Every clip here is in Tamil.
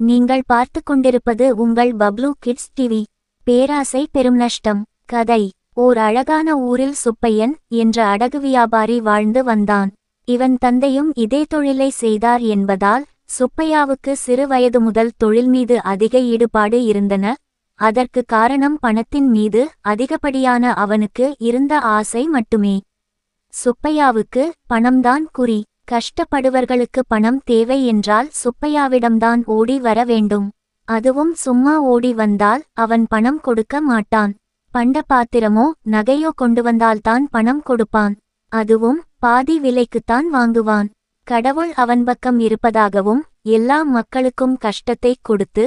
நீங்கள் பார்த்து கொண்டிருப்பது உங்கள் பப்ளூ கிட்ஸ் டிவி பேராசை பெரும் நஷ்டம். கதை. ஓர் அழகான ஊரில் சுப்பையன் என்ற அடகு வியாபாரி வாழ்ந்து வந்தான். இவன் தந்தையும் இதே தொழிலை செய்தார் என்பதால் சுப்பையாவுக்கு சிறு வயது முதல் தொழில் மீது அதிக ஈடுபாடு இருந்தன. அதற்கு காரணம் பணத்தின் மீது அதிகப்படியான அவனுக்கு இருந்த ஆசை மட்டுமே. சுப்பையாவுக்கு பணம்தான் குறி. கஷ்டப்படுவர்களுக்கு பணம் தேவை என்றால் சுப்பையாவிடம்தான் ஓடி வர வேண்டும். அதுவும் சும்மா ஓடி வந்தால் அவன் பணம் கொடுக்க மாட்டான். பண்ட பாத்திரமோ நகையோ கொண்டு வந்தால்தான் பணம் கொடுப்பான். அதுவும் பாதி விலைக்குத்தான் வாங்குவான். கடவுள் அவன் பக்கம் இருப்பதாகவும் எல்லா மக்களுக்கும் கஷ்டத்தை கொடுத்து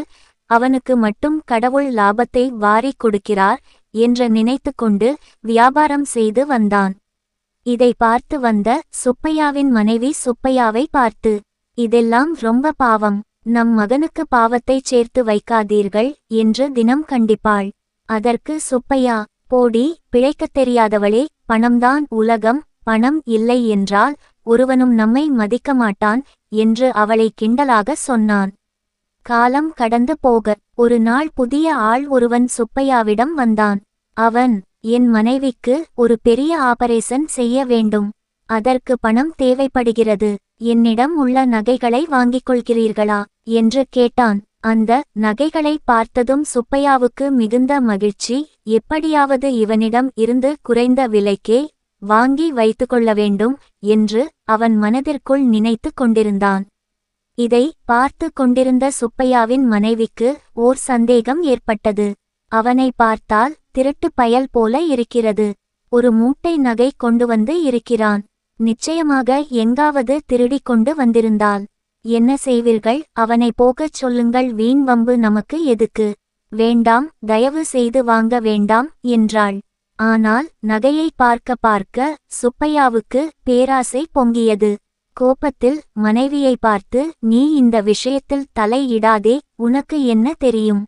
அவனுக்கு மட்டும் கடவுள் லாபத்தை வாரிக் கொடுக்கிறார் என்று நினைத்து கொண்டு வியாபாரம் செய்து வந்தான். இதை பார்த்து வந்த சுப்பையாவின் மனைவி சுப்பையாவை பார்த்து இதெல்லாம் ரொம்ப பாவம். நம் மகனுக்கு பாவத்தைச் சேர்த்து வைக்காதீர்கள் என்று தினம் கண்டிப்பாள். அதற்கு சுப்பையா போடி பிழைக்கத் தெரியாதவளே பணம்தான் உலகம் பணம் இல்லை என்றால் ஒருவனும் நம்மை மதிக்க மாட்டான் என்று அவளை கிண்டலாக சொன்னான். காலம் கடந்து போக ஒரு நாள் புதிய ஆள் ஒருவன் சுப்பையாவிடம் வந்தான். அவன் என் மனைவிக்கு ஒரு பெரிய ஆபரேஷன் செய்ய வேண்டும். அதற்கு பணம் தேவைப்படுகிறது. என்னிடம் உள்ள நகைகளை வாங்கிக் கொள்கிறீர்களா? என்று கேட்டான். அந்த நகைகளை பார்த்ததும் சுப்பையாவுக்கு மிகுந்த மகிழ்ச்சி. எப்படியாவது இவனிடம் இருந்து குறைந்த விலைக்கே வாங்கி வைத்துக்கொள்ள வேண்டும் என்று அவன் மனதிற்குள் நினைத்து கொண்டிருந்தான். இதை பார்த்து கொண்டிருந்த சுப்பையாவின் மனைவிக்கு ஓர் சந்தேகம் ஏற்பட்டது. அவனை பார்த்தால் திருட்டு பயல் போல இருக்கிறது. ஒரு மூட்டை நகை கொண்டு வந்து இருக்கிறான். நிச்சயமாக எங்காவது திருடி கொண்டு வந்திருந்தால். என்ன செய்வீர்கள்? அவனை போகச் சொல்லுங்கள். வீண் வம்பு நமக்கு எதுக்கு? வேண்டாம் தயவு செய்து வாங்க வேண்டாம் என்றாள். ஆனால் நகையை பார்க்க பார்க்க சுப்பையாவுக்கு பேராசை பொங்கியது. கோபத்தில் மனைவியை பார்த்து நீ இந்த விஷயத்தில் தலையிடாதே உனக்கு என்ன தெரியும்?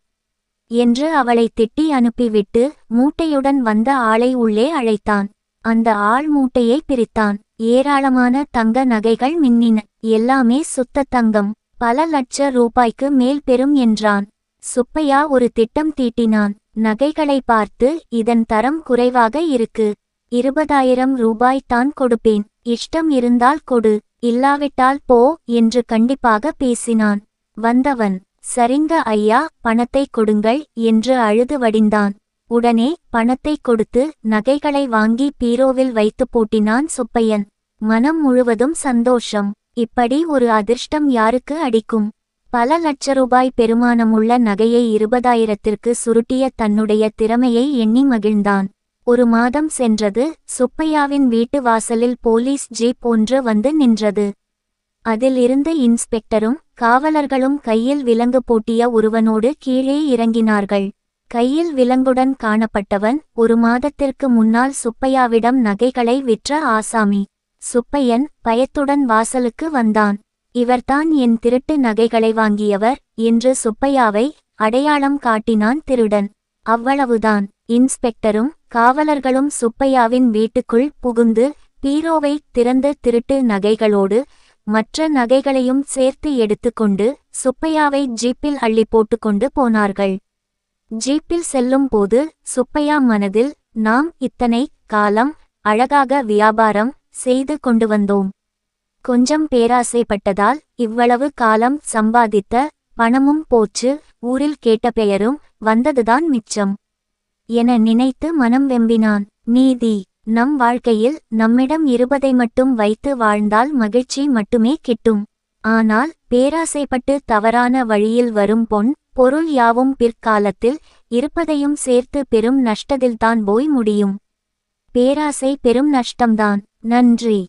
என்று அவளை திட்டி அனுப்பிவிட்டு மூட்டையுடன் வந்த ஆளை உள்ளே அழைத்தான். அந்த ஆள் மூட்டையை பிரித்தான். ஏராளமான தங்க நகைகள் மின்னின. எல்லாமே சுத்த தங்கம். பல லட்ச ரூபாய்க்கு மேல் பெறும் என்றான். சுப்பையா ஒரு திட்டம் தீட்டினான். நகைகளை பார்த்து இதன் தரம் குறைவாக இருக்கு. இருபதாயிரம் ரூபாய் தான் கொடுப்பேன். இஷ்டம் இருந்தால் கொடு. இல்லாவிட்டால் போ என்று கண்டிப்பாக பேசினான். வந்தவன் சரிங்க ஐயா பணத்தை கொடுங்கள் என்று அழுது வடிந்தான். உடனே பணத்தை கொடுத்து நகைகளை வாங்கி பீரோவில் வைத்து பூட்டினான் சுப்பையன். மனம் முழுவதும் சந்தோஷம். இப்படி ஒரு அதிர்ஷ்டம் யாருக்கு அடிக்கும்? பல லட்ச ரூபாய் பெருமானமுள்ள நகையை இருபதாயிரத்திற்கு சுருட்டிய தன்னுடைய திறமையை எண்ணி மகிழ்ந்தான். ஒரு மாதம் சென்றது சுப்பையாவின் வீட்டு வாசலில் போலீஸ் ஜீப் ஒன்று வந்து நின்றது. அதில் இருந்த இன்ஸ்பெக்டரும் காவலர்களும் கையில் விலங்கு பூட்டிய ஒருவனோடு கீழே இறங்கினார்கள். கையில் விலங்குடன் காணப்பட்டவன் ஒரு மாதத்திற்கு முன்னால் சுப்பையாவிடம் நகைகளை விற்ற ஆசாமி. சுப்பையன் பயத்துடன் வாசலுக்கு வந்தான். இவர்தான் என் திருட்டு நகைகளை வாங்கியவர் என்று சுப்பையாவை அடையாளம் காட்டினான் திருடன். அவ்வளவுதான் இன்ஸ்பெக்டரும் காவலர்களும் சுப்பையாவின் வீட்டுக்குள் புகுந்து பீரோவை திறந்து திருட்டு நகைகளோடு மற்ற நகைகளையும் சேர்த்து எடுத்துக்கொண்டு சுப்பையாவை ஜீப்பில் அள்ளி போட்டுக்கொண்டு போனார்கள். ஜீப்பில் செல்லும் போது சுப்பையா மனதில் நாம் இத்தனை காலம் அழகாக வியாபாரம் செய்து கொண்டு வந்தோம். கொஞ்சம் பேராசைப்பட்டதால் இவ்வளவு காலம் சம்பாதித்த பணமும் போச்சு ஊரில் கேட்ட பெயரும் வந்ததுதான் மிச்சம். என நினைத்து மனம் வெம்பினான். நீதி! நம் வாழ்க்கையில் நம்மிடம் இருபதை மட்டும் வைத்து வாழ்ந்தால் மகிழ்ச்சி மட்டுமே கிட்டும். ஆனால் பேராசைப்பட்டு தவறான வழியில் வரும் பொன் பொருள் யாவும் பிற்காலத்தில் இருப்பதையும் சேர்த்து பெரும் நஷ்டத்தில்தான் போய் முடியும். பேராசை பெரும் நஷ்டம்தான். நன்றி.